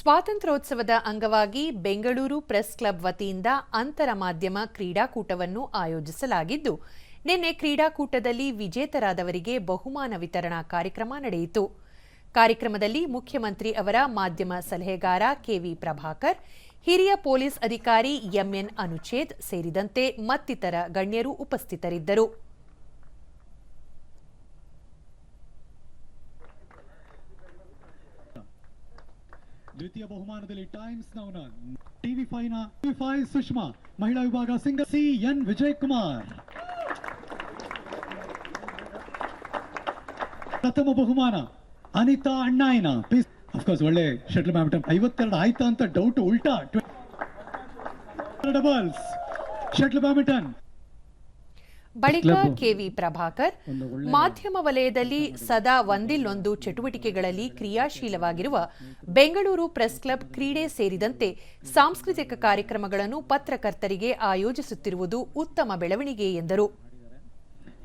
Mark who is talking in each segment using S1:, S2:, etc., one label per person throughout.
S1: ಸ್ವಾತಂತ್ರ್ಯೋತ್ಸವದ ಅಂಗವಾಗಿ Bengaluru press club ವತಿಯಿಂದ ಅಂತರ ಮಾಧ್ಯಮ ಕ್ರೀಡಾಕೂಟವನ್ನು ಆಯೋಜಿಸಲಾಗಿದ್ದು, ನಿನ್ನೆ ಕ್ರೀಡಾಕೂಟದಲ್ಲಿ ವಿಜೇತರಾದವರಿಗೆ ಬಹುಮಾನ ವಿತರಣಾ ಕಾರ್ಯಕ್ರಮ ನಡೆಯಿತು. ಕಾರ್ಯಕ್ರಮದಲ್ಲಿ ಮುಖ್ಯಮಂತ್ರಿ ಅವರ ಮಾಧ್ಯಮ ಸಲಹೆಗಾರ ಕೆವಿ ಪ್ರಭಾಕರ್, ಹಿರಿಯ ಪೊಲೀಸ್ ಅಧಿಕಾರಿ ಎಂಎನ್ ಅನುಚೇತ್ ಸೇರಿದಂತೆ ಮತ್ತಿತರ ಗಣ್ಯರು ಉಪಸ್ಥಿತರಿದ್ದರು.
S2: ದ್ವಿತೀಯ ಬಹುಮಾನದಲ್ಲಿ ಟೈಮ್ಸ್ ನೌನ ಟಿವಿ ಫೈನ ಟಿವಿ ಫೈ ಸುಷ್ಮಾ, ಮಹಿಳಾ ವಿಭಾಗ singer C N Vijay Kumar ಪ್ರಥಮ ಬಹುಮಾನ ಅನಿತಾ ಅಣ್ಣಾಯನ ಅಫ್ಕೋರ್ಸ್ ಒಳ್ಳೆ ಶಟಲ್ ಬ್ಯಾಡ್ಮಿಂಟನ್ ಐವತ್ತೆರಡು ಆಯ್ತಾ ಅಂತ ಡೌಟ್ ಉಲ್ಟಾ. Doubles shuttle badminton.
S1: ಬಳಿಕ ಕೆವಿ ಪ್ರಭಾಕರ್ ಮಾಧ್ಯಮ ವಲಯದಲ್ಲಿ ಸದಾ ಒಂದಿಲ್ಲೊಂದು ಚಟುವಟಿಕೆಗಳಲ್ಲಿ ಕ್ರಿಯಾಶೀಲವಾಗಿರುವ ಬೆಂಗಳೂರು ಪ್ರೆಸ್ ಕ್ಲಬ್ ಕ್ರೀಡೆ ಸೇರಿದಂತೆ ಸಾಂಸ್ಕೃತಿಕ ಕಾರ್ಯಕ್ರಮಗಳನ್ನು ಪತ್ರಕರ್ತರಿಗೆ ಆಯೋಜಿಸುತ್ತಿರುವುದು ಉತ್ತಮ ಬೆಳವಣಿಗೆ ಎಂದರು.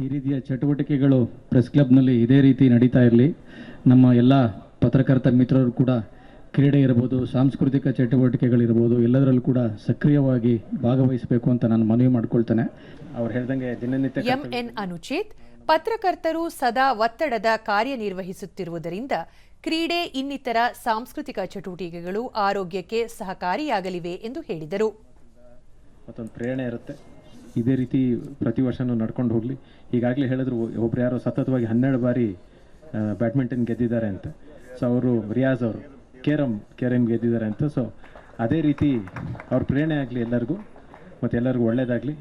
S3: ಈ ರೀತಿಯ ಚಟುವಟಿಕೆಗಳು ಪ್ರೆಸ್ ಕ್ಲಬ್ನಲ್ಲಿ ಇದೇ ರೀತಿ ನಡೀತಾ ಇರಲಿ. ನಮ್ಮ ಎಲ್ಲ ಪತ್ರಕರ್ತ ಮಿತ್ರರು ಕೂಡ ಕ್ರೀಡೆ ಇರ್ಬೋದು ಸಾಂಸ್ಕೃತಿಕ ಚಟುವಟಿಕೆಗಳಿರ್ಬೋದು ಎಲ್ಲದರಲ್ಲೂ ಕೂಡ ಸಕ್ರಿಯವಾಗಿ ಭಾಗವಹಿಸಬೇಕು ಅಂತ ನಾನು ಮನವಿ ಮಾಡ್ಕೊಳ್ತೇನೆ. ಅವ್ರು ಹೇಳ್ದಂಗೆ ದಿನನಿತ್ಯ
S1: ಎಂಎನ್ ಅನುಚಿತ್ ಪತ್ರಕರ್ತರು ಸದಾ ಒತ್ತಡದ ಕಾರ್ಯನಿರ್ವಹಿಸುತ್ತಿರುವುದರಿಂದ ಕ್ರೀಡೆ ಇನ್ನಿತರ ಸಾಂಸ್ಕೃತಿಕ ಚಟುವಟಿಕೆಗಳು ಆರೋಗ್ಯಕ್ಕೆ ಸಹಕಾರಿಯಾಗಲಿವೆ ಎಂದು ಹೇಳಿದರು.
S3: ಮತ್ತೊಂದು ಪ್ರೇರಣೆ ಇರುತ್ತೆ. ಇದೇ ರೀತಿ ಪ್ರತಿ ವರ್ಷನೂ ನಡ್ಕೊಂಡು ಹೋಗಲಿ. ಈಗಾಗಲೇ ಹೇಳಿದ್ರು ಒಬ್ರು ಯಾರೋ ಸತತವಾಗಿ ಹನ್ನೆರಡು ಬಾರಿ ಬ್ಯಾಡ್ಮಿಂಟನ್ ಗೆದ್ದಿದ್ದಾರೆ ಅಂತ. ಸೊ ಅವರು ರಿಯಾಜ್ ಅವರು ಕೇರಮ್ ಕೇರಮ್ ಗೆದ್ದಿದ್ದಾರೆ ಅಂತ. ಸೊ ಅದೇ ರೀತಿ ಅವ್ರ ಪ್ರೇರಣೆ ಆಗಲಿ ಎಲ್ಲರಿಗೂ ಮತ್ತು ಎಲ್ಲರಿಗೂ ಒಳ್ಳೆಯದಾಗಲಿ